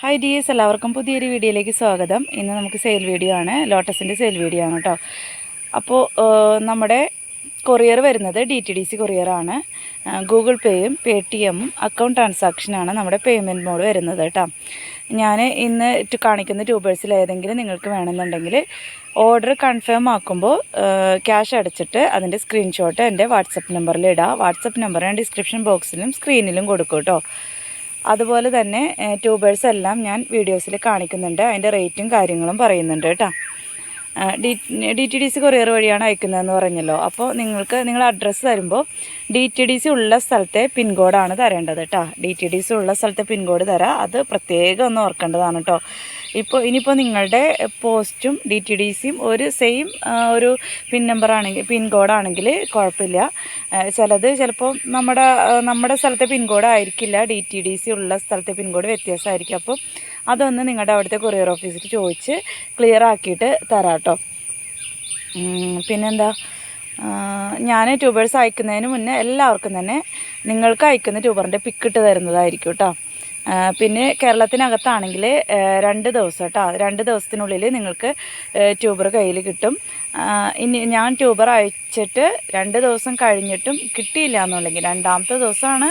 Hi dears എല്ലാവർക്കും പുതിയൊരു വീഡിയോയിലേക്ക് സ്വാഗതം. ഇന്ന് നമുക്ക് സെയിൽ വീഡിയോ ആണ്. ലോട്ടസിന്റെ സെയിൽ വീഡിയോ ആണ് കേട്ടോ അപ്പോൾ നമ്മുടെ കൊറിയർ വരുന്നത് ഡി ടി ഡി സി കൊറിയറാണ് ഗൂഗിൾ പേയും പേ ടി എമ്മും അക്കൗണ്ട് ട്രാൻസാക്ഷനാണ് നമ്മുടെ പേയ്മെന്റ് മോഡ് വരുന്നത് കേട്ടോ ഞാൻ ഇന്ന് കാണിക്കുന്ന ട്യൂബേഴ്സിൽ ഏതെങ്കിലും നിങ്ങൾക്ക് വേണമെന്നുണ്ടെങ്കിൽ ഓർഡർ കൺഫേം ആക്കുമ്പോൾ ക്യാഷ് അടച്ചിട്ട് അതിന്റെ സ്ക്രീൻഷോട്ട് എന്റെ വാട്സപ്പ് നമ്പറിൽ ഇടാം. വാട്സപ്പ് നമ്പർ ഞാൻ ഡിസ്ക്രിപ്ഷൻ ബോക്സിലും സ്ക്രീനിലും കൊടുക്കും കേട്ടോ അതുപോലെ തന്നെ ട്യൂബേഴ്സ് എല്ലാം ഞാൻ വീഡിയോസിൽ കാണിക്കുന്നുണ്ട്. അതിന്റെ റേറ്റും കാര്യങ്ങളും പറയുന്നുണ്ട് കേട്ടോ. D T D C courier വഴിയാണ് അയക്കുന്നതെന്ന് പറഞ്ഞല്ലോ. അപ്പോൾ നിങ്ങൾക്ക് നിങ്ങൾ അഡ്രസ്സ് തരുമ്പോൾ ഡി ടി ഡി സി ഉള്ള സ്ഥലത്തെ പിൻകോഡാണ് തരേണ്ടത് കേട്ടോ. ഡി ടി ഡി സി ഉള്ള സ്ഥലത്തെ പിൻകോഡ് തരാം. അത് പ്രത്യേകം ഒന്ന് ഓർക്കേണ്ടതാണ് കേട്ടോ. ഇപ്പോൾ ഇനിയിപ്പോൾ നിങ്ങളുടെ പോസ്റ്റും ഡി ടി ഡി സിയും ഒരു സെയിം ഒരു പിൻ നമ്പർ ആണെങ്കിൽ പിൻ കോഡാണെങ്കിൽ കുഴപ്പമില്ല. ചിലത് ചിലപ്പോൾ നമ്മുടെ നമ്മുടെ സ്ഥലത്തെ പിൻ കോഡ് ആയിരിക്കില്ല. ഡി ടി ഡി സി ഉള്ള സ്ഥലത്തെ പിൻ കോഡ് വ്യത്യാസമായിരിക്കും. അപ്പം അതൊന്ന് നിങ്ങളുടെ അവിടുത്തെ കൊറിയർ ഓഫീസിൽ ചോദിച്ച് ക്ലിയർ ആക്കിയിട്ട് തരാം കേട്ടോ പിന്നെന്താ? ഞാൻ ട്യൂബേഴ്സ് അയക്കുന്നതിന് മുന്നേ എല്ലാവർക്കും തന്നെ നിങ്ങൾക്ക് അയക്കുന്ന ട്യൂബറിന്റെ പിക്കിട്ട് തരുന്നതായിരിക്കും കേട്ടോ പിന്നെ കേരളത്തിനകത്താണെങ്കിൽ രണ്ട് ദിവസം കേട്ടോ രണ്ട് ദിവസത്തിനുള്ളിൽ നിങ്ങൾക്ക് ട്യൂബർ കയ്യിൽ കിട്ടും. ഇനി ഞാൻ ട്യൂബർ അയച്ചിട്ട് രണ്ട് ദിവസം കഴിഞ്ഞിട്ടും കിട്ടിയില്ല എന്നുണ്ടെങ്കിൽ രണ്ടാമത്തെ ദിവസമാണ്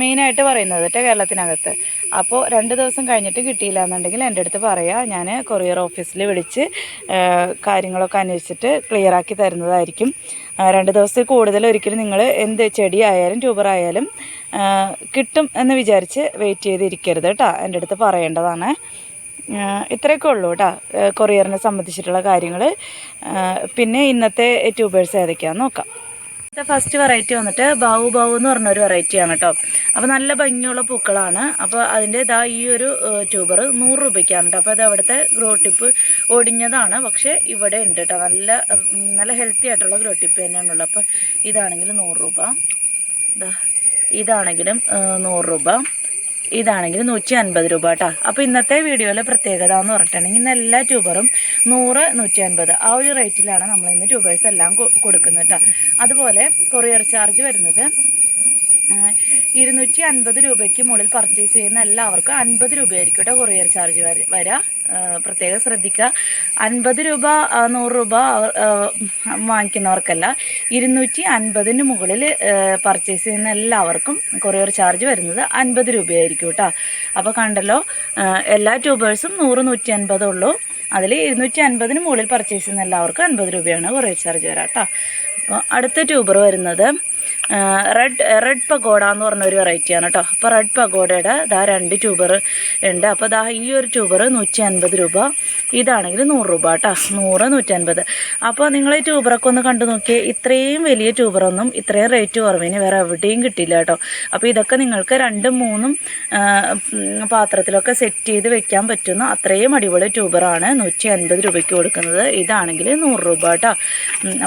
മെയിനായിട്ട് പറയുന്നത് കേട്ടോ കേരളത്തിനകത്ത്. അപ്പോൾ രണ്ട് ദിവസം കഴിഞ്ഞിട്ട് കിട്ടിയില്ല എന്നുണ്ടെങ്കിൽ എന്റെ അടുത്ത് പറയാം ഞാൻ കൊറിയർ ഓഫീസിൽ വിളിച്ച് കാര്യങ്ങളൊക്കെ അന്വേഷിച്ചിട്ട് ക്ലിയറാക്കി തരുന്നതായിരിക്കും. രണ്ട് ദിവസത്തിൽ കൂടുതൽ ഒരിക്കലും നിങ്ങൾ എന്ത് ചെടി ആയാലും ട്യൂബർ ആയാലും കിട്ടും എന്ന് വിചാരിച്ച് വെയിറ്റ് ചെയ്തിരിക്കരുത് കേട്ടോ എന്റെ അടുത്ത് പറയേണ്ടതാണ്. ഇത്രയൊക്കെ ഉള്ളൂ കേട്ടോ കൊറിയറിനെ സംബന്ധിച്ചിട്ടുള്ള കാര്യങ്ങൾ പിന്നെ ഇന്നത്തെ ട്യൂബേഴ്സ് ഏതൊക്കെയാണെന്ന് നോക്കാം. ഇന്നത്തെ ഫസ്റ്റ് വെറൈറ്റി വന്നിട്ട് ബാവു ബാവു എന്ന് പറഞ്ഞൊരു വെറൈറ്റിയാണ് കേട്ടോ അപ്പോൾ നല്ല ഭംഗിയുള്ള പൂക്കളാണ്. അപ്പോൾ അതിന്റെ ഇതാ ഈ ഒരു ട്യൂബർ നൂറ് രൂപയ്ക്കാണ് കേട്ടോ അപ്പോൾ അത് അവിടുത്തെ ഗ്രോ ടിപ്പ് ഒടിഞ്ഞതാണ്. പക്ഷേ ഇവിടെ ഉണ്ട് കേട്ടോ നല്ല നല്ല ഹെൽത്തി ആയിട്ടുള്ള ഗ്രോ ടിപ്പ് തന്നെയാണുള്ളത് അപ്പോൾ ഇതാണെങ്കിൽ നൂറ് രൂപ. ഇതാണെങ്കിലും നൂറ് രൂപ. ഇതാണെങ്കിൽ നൂറ്റി അൻപത് രൂപ കേട്ടോ. അപ്പോൾ ഇന്നത്തെ വീഡിയോയിലെ പ്രത്യേകത എന്ന് പറഞ്ഞിട്ടുണ്ടെങ്കിൽ ഇന്ന് എല്ലാ ട്യൂബറും നൂറ് നൂറ്റി അൻപത് ആ ഒരു റേറ്റിലാണ് നമ്മൾ ഇന്ന് ട്യൂബേഴ്സ് എല്ലാം കൊടുക്കുന്നത് കേട്ടോ. അതുപോലെ കൊറിയർ ചാർജ് വരുന്നത് ഇരുന്നൂറ്റി അൻപത് രൂപയ്ക്ക് മുകളിൽ പർച്ചേസ് ചെയ്യുന്ന എല്ലാവർക്കും അൻപത് രൂപയായിരിക്കും കേട്ടോ കൊറിയർ ചാർജ് വര- പ്രത്യേകം ശ്രദ്ധിക്കുക. അൻപത് രൂപ നൂറ് രൂപ വാങ്ങിക്കുന്നവർക്കല്ല ഇരുന്നൂറ്റി അൻപതിന് മുകളിൽ പർച്ചേസ് ചെയ്യുന്ന എല്ലാവർക്കും കൊറിയർ ചാർജ് വരുന്നത് അൻപത് രൂപയായിരിക്കും കേട്ടോ. അപ്പോൾ കണ്ടല്ലോ എല്ലാ ട്യൂബേഴ്സും നൂറ് നൂറ്റി അൻപതേ ഉള്ളൂ. അതിൽ ഇരുന്നൂറ്റി അൻപതിന് മുകളിൽ പർച്ചേസ് ചെയ്യുന്ന എല്ലാവർക്കും അൻപത് രൂപയാണ് കൊറിയർ ചാർജ് വരാം കേട്ടോ. അപ്പോൾ അടുത്ത ട്യൂബർ വരുന്നത് റെഡ് റെഡ് പഗോഡ എന്ന് പറഞ്ഞ ഒരു വെറൈറ്റിയാണ് കേട്ടോ അപ്പോൾ റെഡ് പഗോഡയുടെ ദാ രണ്ട് ട്യൂബർ ഉണ്ട്. അപ്പോൾ ദാ ഈ ഒരു ട്യൂബർ നൂറ്റി അൻപത് രൂപ. ഇതാണെങ്കിൽ നൂറ് രൂപ കേട്ടോ നൂറ് നൂറ്റി അൻപത് അപ്പോൾ നിങ്ങൾ ഈ ട്യൂബറൊക്കെ ഒന്ന് കണ്ടു നോക്കിയേ. ഇത്രയും വലിയ ട്യൂബറൊന്നും ഇത്രയും റേറ്റ് കുറവിന് വേറെ എവിടെയും കിട്ടില്ല കേട്ടോ അപ്പോൾ ഇതൊക്കെ നിങ്ങൾക്ക് രണ്ടും മൂന്നും പാത്രത്തിലൊക്കെ സെറ്റ് ചെയ്ത് വെക്കാൻ പറ്റുന്ന അത്രയും അടിപൊളി ട്യൂബറാണ് നൂറ്റി അൻപത് രൂപയ്ക്ക് കൊടുക്കുന്നത്. ഇതാണെങ്കിൽ നൂറ് രൂപ കേട്ടോ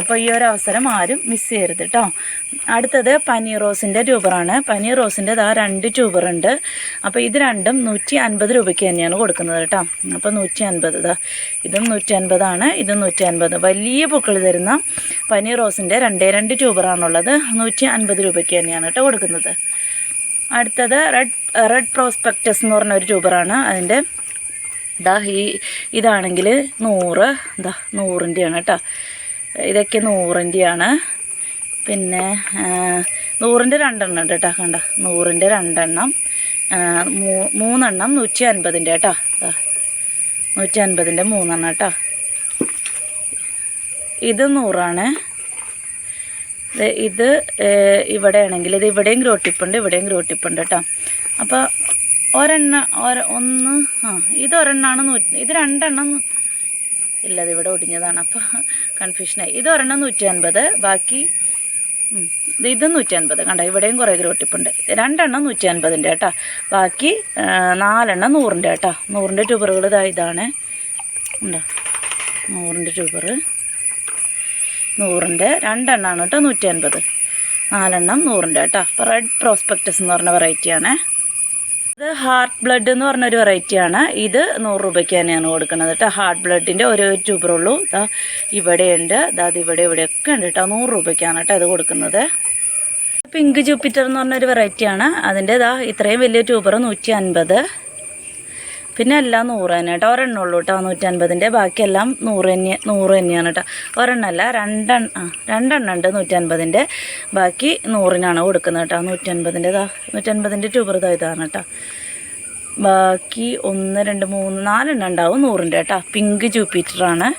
അപ്പോൾ ഈ ഒരു അവസരം ആരും മിസ് ചെയ്യരുത് കേട്ടോ അടുത്തത് പനി റോസിന്റെ ട്യൂബറാണ്. പനി റോസിന്റെ ദാ രണ്ട് ട്യൂബറുണ്ട്. അപ്പോൾ ഇത് രണ്ടും നൂറ്റി അൻപത് രൂപയ്ക്ക് തന്നെയാണ് കൊടുക്കുന്നത് കേട്ടോ. അപ്പോൾ നൂറ്റി അൻപത് ഇതാ ഇതും നൂറ്റി അൻപതാണ് ഇതും നൂറ്റി അൻപത് വലിയ പൂക്കൾ തരുന്ന പനി റോസിന്റെ രണ്ടേ രണ്ട് ട്യൂബറാണുള്ളത്. നൂറ്റി അൻപത് രൂപയ്ക്ക് തന്നെയാണ് കേട്ടോ കൊടുക്കുന്നത്. അടുത്തത് റെഡ് റെഡ് പ്രോസ്പെക്ടസ് എന്ന് പറഞ്ഞ ഒരു ട്യൂബറാണ്. അതിന്റെ ഇതാ ഈ ഇതാണെങ്കിൽ നൂറ് ഇതാ നൂറിന്റെയാണ് കേട്ടോ. ഇതൊക്കെ നൂറിന്റെയാണ് പിന്നെ നൂറിന്റെ രണ്ടെണ്ണം ഉണ്ട് കേട്ടോ കണ്ട? നൂറിന്റെ രണ്ടെണ്ണം മൂ- മൂന്നെണ്ണം നൂറ്റി അൻപതിന്റെ കേട്ടോ. നൂറ്റി അൻപതിന്റെ മൂന്നെണ്ണം കേട്ടോ. ഇത് നൂറാണ്. ഇത് ഇവിടെ ആണെങ്കിൽ ഇത് ഇവിടെയും ഗ്രോട്ടിപ്പുണ്ട് ഇവിടെയും ഗ്രോട്ടിപ്പുണ്ട് കേട്ടോ. അപ്പോൾ ഒരെണ്ണ ഒര ഒന്ന് ആ ഇത് ഒരെണ്ണമാണ് നൂറ്റി ഇത് രണ്ടെണ്ണം ഇല്ല ഇവിടെ ഒടിഞ്ഞതാണ്. അപ്പോൾ കൺഫ്യൂഷനായി. ഇത് ഒരെണ്ണം നൂറ്റി അൻപത് ബാക്കി ഇത് നൂറ്റി അൻപത് കണ്ട ഇവിടെയും കുറേ ഗ്രോട്ടിപ്പുണ്ട്. രണ്ടെണ്ണം നൂറ്റി അൻപതിന്റെ കേട്ടോ. ബാക്കി നാലെണ്ണം നൂറിന്റെ കേട്ടോ. നൂറിന്റെ ട്യൂബറുകൾ ഇതാ ഇതാണ്. ഉണ്ടോ? നൂറിന്റെ ട്യൂബർ നൂറിന്റെ രണ്ടെണ്ണമാണ് കേട്ടോ നൂറ്റി അൻപത് നാലെണ്ണം നൂറിന്റെ കേട്ടോ. റെഡ് പ്രോസ്പെക്ടസ് എന്ന് പറഞ്ഞ വെറൈറ്റിയാണ് ഇത് ഹാർട്ട് ബ്ലഡ് എന്ന് പറഞ്ഞൊരു വെറൈറ്റിയാണ് ഇത് നൂറ് രൂപയ്ക്ക് തന്നെയാണ് കൊടുക്കുന്നത് കേട്ടോ. ഹാർട്ട് ബ്ലഡിന്റെ ഒരു ട്യൂബറുള്ളൂ ഇതാ ഇവിടെയുണ്ട്. ഇതാ അത് ഇവിടെ ഇവിടെയൊക്കെ ഉണ്ട് കേട്ടോ. നൂറ് രൂപയ്ക്കാണ് കേട്ടോ ഇത് കൊടുക്കുന്നത്. പിങ്ക് ജൂപ്പിറ്റർ എന്ന് പറഞ്ഞൊരു വെറൈറ്റിയാണ് അതിന്റെ ഇതാ ഇത്രയും വലിയ ട്യൂബർ നൂറ്റി അൻപത്. പിന്നെ എല്ലാം നൂറ് തന്നെ കേട്ടോ. ഒരെണ്ണം ഉള്ളൂ കേട്ടോ നൂറ്റൻപതിന്റെ. ബാക്കിയെല്ലാം നൂറ് തന്നെ നൂറ് തന്നെയാണ് കേട്ടോ. ഒരെണ്ണമല്ല രണ്ടെണ്ണം ആ രണ്ടെണ്ണം ഉണ്ട് നൂറ്റൻപതിന്റെ. ബാക്കി നൂറിനാണ് കൊടുക്കുന്നത് കേട്ടോ. നൂറ്റൻപതിന്റെ ഇതാ നൂറ്റൻപതിന്റെ ട്യൂബർ ഇതാ ഇതാണ് കേട്ടോ. ബാക്കി ഒന്ന് രണ്ട് മൂന്ന് നാലെണ്ണം ഉണ്ടാവും നൂറിന്റെ കേട്ടോ. പിങ്ക് ജൂപ്പിറ്ററാണ്.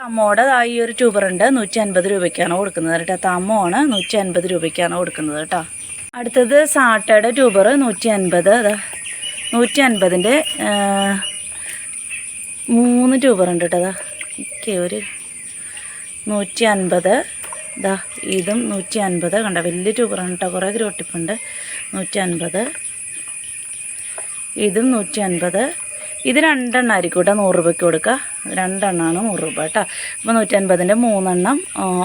തമ്മോടെ ഈ ഒരു ട്യൂബർ ഉണ്ട്. നൂറ്റി അൻപത് രൂപയ്ക്കാണ് കൊടുക്കുന്നത് കേട്ടോ. തമ്മോണ് നൂറ്റി അൻപത് രൂപയ്ക്കാണ് കൊടുക്കുന്നത് കേട്ടോ. അടുത്തത് സാട്ടയുടെ ട്യൂബർ നൂറ്റി അൻപത് അതാ നൂറ്റി അൻപതിന്റെ മൂന്ന് രൂപ ഉണ്ട് കേട്ടോ. ഒക്കെ ഒരു നൂറ്റി അൻപത് ഇതാ ഇതും നൂറ്റി അൻപത് കണ്ട വലിയ ട്യൂബറാണ് കേട്ടോ. കുറേ ഗ്രോട്ടിപ്പുണ്ട്. നൂറ്റി അൻപത് ഇതും നൂറ്റി അൻപത് ഇത് രണ്ടെണ്ണം ആയിരിക്കും കേട്ടോ നൂറ് രൂപയ്ക്ക് കൊടുക്കുക. രണ്ടെണ്ണമാണ് നൂറ് രൂപ കേട്ടോ. അപ്പോൾ നൂറ്റി അൻപതിന്റെ മൂന്നെണ്ണം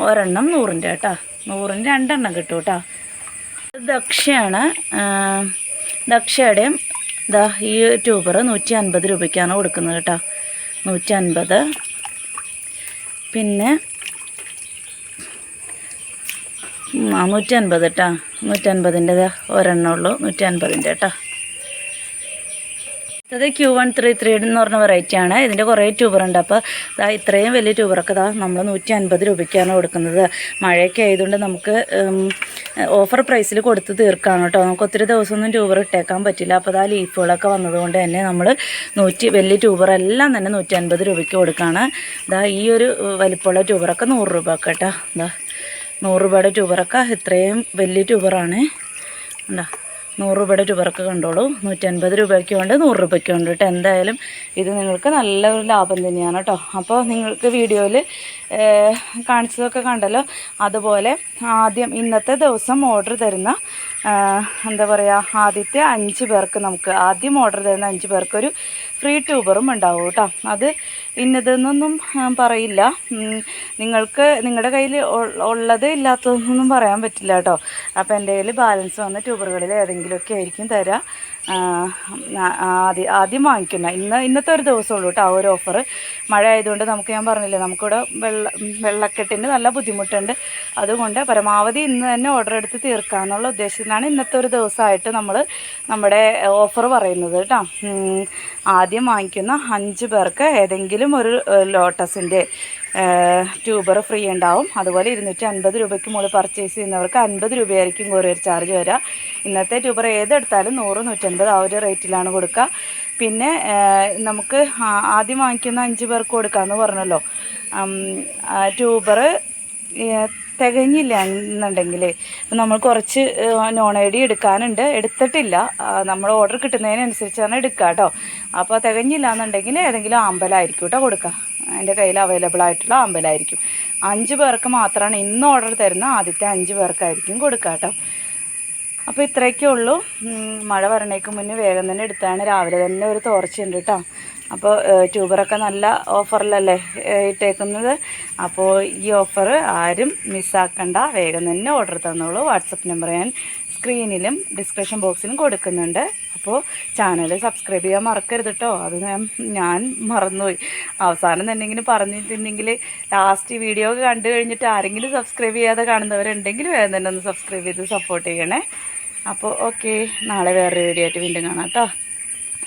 ഒരെണ്ണം നൂറിന്റെ കേട്ടോ. നൂറിന്റെ രണ്ടെണ്ണം കിട്ടും കേട്ടോ. ദക്ഷയാണ് ദക്ഷയുടെയും ഇതാ ഈ ട്യൂബർ നൂറ്റി അൻപത് രൂപയ്ക്കാണ് കൊടുക്കുന്നത് കേട്ടോ. നൂറ്റി അൻപത് പിന്നെ നൂറ്റി അൻപത് കേട്ടോ നൂറ്റി അൻപതിന്റെ ഒരെണ്ണമുള്ളൂ. നൂറ്റി അൻപതിന്റെ കേട്ടോ ഇത് ക്യൂ വൺ ത്രീ ത്രീ എന്ന് പറഞ്ഞ വെറൈറ്റി ആണ്. ഇതിന്റെ കുറേ ട്യൂബർ ഉണ്ട്. അപ്പോൾ ഇതാ ഇത്രയും വലിയ ട്യൂബറൊക്കെ ഇതാ നമ്മൾ നൂറ്റി അൻപത് രൂപയ്ക്കാണ് കൊടുക്കുന്നത്. മഴയൊക്കെ ആയതുകൊണ്ട് നമുക്ക് ഓഫർ പ്രൈസിൽ കൊടുത്ത് തീർക്കാണ് കേട്ടോ. നമുക്ക് ഒത്തിരി ദിവസമൊന്നും ട്യൂബർ ഇട്ടേക്കാൻ പറ്റില്ല. അപ്പോൾ ദാ ലീഫുകളൊക്കെ വന്നതുകൊണ്ട് തന്നെ നമ്മൾ നൂറ്റി വലിയ ട്യൂബർ എല്ലാം തന്നെ നൂറ്റി അൻപത് രൂപയ്ക്ക് കൊടുക്കുകയാണ് ഇതാ ഈ ഒരു വലിപ്പമുള്ള ട്യൂബറൊക്കെ നൂറ് രൂപ കേട്ടോ. ദാ നൂറ് രൂപയുടെ ട്യൂബറൊക്കെ ഇത്രയും വലിയ ട്യൂബറാണ് ഉണ്ടോ നൂറ് രൂപയുടെ ട്യൂബറൊക്കെ കണ്ടോളൂ. നൂറ്റൻപത് രൂപയ്ക്ക് ഉണ്ട് നൂറ് രൂപയ്ക്ക് ഉണ്ട് കേട്ടോ എന്തായാലും ഇത് നിങ്ങൾക്ക് നല്ലൊരു ലാഭം തന്നെയാണ് കേട്ടോ അപ്പോൾ നിങ്ങൾക്ക് വീഡിയോയിൽ കാണിച്ചതൊക്കെ കണ്ടല്ലോ. അതുപോലെ ആദ്യം ഇന്നത്തെ ദിവസം ഓർഡർ തരുന്ന എന്താ പറയുക ആദ്യത്തെ അഞ്ച് പേർക്ക് നമുക്ക് ആദ്യം ഓർഡർ തരുന്ന അഞ്ച് പേർക്കൊരു ഫ്രീ ട്യൂബറും ഉണ്ടാവും കേട്ടോ. അത് ഇന്നതെന്നൊന്നും പറയില്ല. നിങ്ങൾക്ക് നിങ്ങളുടെ കയ്യിൽ ഉള്ളത് ഇല്ലാത്തതൊന്നും പറയാൻ പറ്റില്ല കേട്ടോ. അപ്പോൾ എന്റെ കയ്യിൽ ബാലൻസ് വന്ന ട്യൂബറുകളിൽ ഏതെങ്കിലുമൊക്കെ ആയിരിക്കും തരാം. ആദ്യം ആദ്യം വാങ്ങിക്കുന്ന. ഇന്ന് ഇന്നത്തെ ഒരു ദിവസമേ ഉള്ളൂ കേട്ടോ ആ ഒരു ഓഫർ മഴ ആയതുകൊണ്ട് നമുക്ക് ഞാൻ പറഞ്ഞില്ലേ നമുക്കിവിടെ വെള്ള വെള്ളക്കെട്ടിന് നല്ല ബുദ്ധിമുട്ടുണ്ട്. അതുകൊണ്ട് പരമാവധി ഇന്ന് തന്നെ ഓർഡർ എടുത്ത് തീർക്കാമെന്നുള്ള ഉദ്ദേശത്തിലാണ് ഇന്നത്തെ ഒരു ദിവസമായിട്ട് നമ്മൾ നമ്മുടെ ഓഫർ പറയുന്നത് കേട്ടോ. ആദ്യം വാങ്ങിക്കുന്ന അഞ്ച് പേർക്ക് ഏതെങ്കിലും ഒരു ലോട്ടസിന്റെ ട്യൂബർ ഫ്രീ ഉണ്ടാവും. അതുപോലെ ഇരുന്നൂറ്റി അൻപത് രൂപയ്ക്ക് മുകളിൽ പർച്ചേസ് ചെയ്യുന്നവർക്ക് അൻപത് രൂപയായിരിക്കും കൊറിയർ ചാർജ് വരിക. ഇന്നത്തെ ട്യൂബർ ഏതെടുത്താലും നൂറ് നൂറ്റൻപത് ആ ഒരു റേറ്റിലാണ് കൊടുക്കുക. പിന്നെ നമുക്ക് ആദ്യം വാങ്ങിക്കുന്ന അഞ്ച് പേർക്ക് കൊടുക്കാമെന്ന് പറഞ്ഞല്ലോ. ട്യൂബർ തികഞ്ഞില്ല എന്നുണ്ടെങ്കിൽ നമ്മൾ കുറച്ച് നോൺ ഐ ഡി എടുക്കാനുണ്ട്. എടുത്തിട്ടില്ല. നമ്മൾ ഓർഡർ കിട്ടുന്നതിനനുസരിച്ചാണ് എടുക്കുക കേട്ടോ. അപ്പോൾ തികഞ്ഞില്ല എന്നുണ്ടെങ്കിൽ ഏതെങ്കിലും ആമ്പലായിരിക്കും കേട്ടോ കൊടുക്കുക. എന്റെ കയ്യിൽ അവൈലബിൾ ആയിട്ടുള്ള ആമ്പലായിരിക്കും അഞ്ച് പേർക്ക് മാത്രമാണ് ഇന്ന് ഓർഡർ തരുന്ന ആദ്യത്തെ അഞ്ച് പേർക്കായിരിക്കും കൊടുക്കുക കേട്ടോ അപ്പോൾ ഇത്രയൊക്കെ ഉള്ളൂ. മഴ വരണേക്ക് മുന്നേ വേഗം തന്നെ എടുത്താണ്. രാവിലെ തന്നെ ഒരു തോർച്ചയുണ്ട് കേട്ടോ അപ്പോൾ ട്യൂബറൊക്കെ നല്ല ഓഫറിലല്ലേ ഇട്ടേക്കുന്നത്. അപ്പോൾ ഈ ഓഫർ ആരും മിസ്സാക്കണ്ട വേഗം തന്നെ ഓർഡർ തന്നോളൂ. വാട്സപ്പ് നമ്പർ ഞാൻ സ്ക്രീനിലും ഡിസ്ക്രിപ്ഷൻ ബോക്സിലും കൊടുക്കുന്നുണ്ട്. അപ്പോൾ ചാനൽ സബ്സ്ക്രൈബ് ചെയ്യാൻ മറക്കരുത് കേട്ടോ അത് ഞാൻ ഞാൻ മറന്നുപോയി. അവസാനം തന്നെങ്കിലും പറഞ്ഞിട്ടുണ്ടെങ്കിൽ ലാസ്റ്റ് വീഡിയോ ഒക്കെ കണ്ടു കഴിഞ്ഞിട്ട് ആരെങ്കിലും സബ്സ്ക്രൈബ് ചെയ്യാതെ കാണുന്നവരുണ്ടെങ്കിൽ വേഗം തന്നെ ഒന്ന് സബ്സ്ക്രൈബ് ചെയ്ത് സപ്പോർട്ട് ചെയ്യണേ. അപ്പോൾ ഓക്കെ നാളെ വേറൊരു വീഡിയോ ആയിട്ട് വീണ്ടും കാണാം കേട്ടോ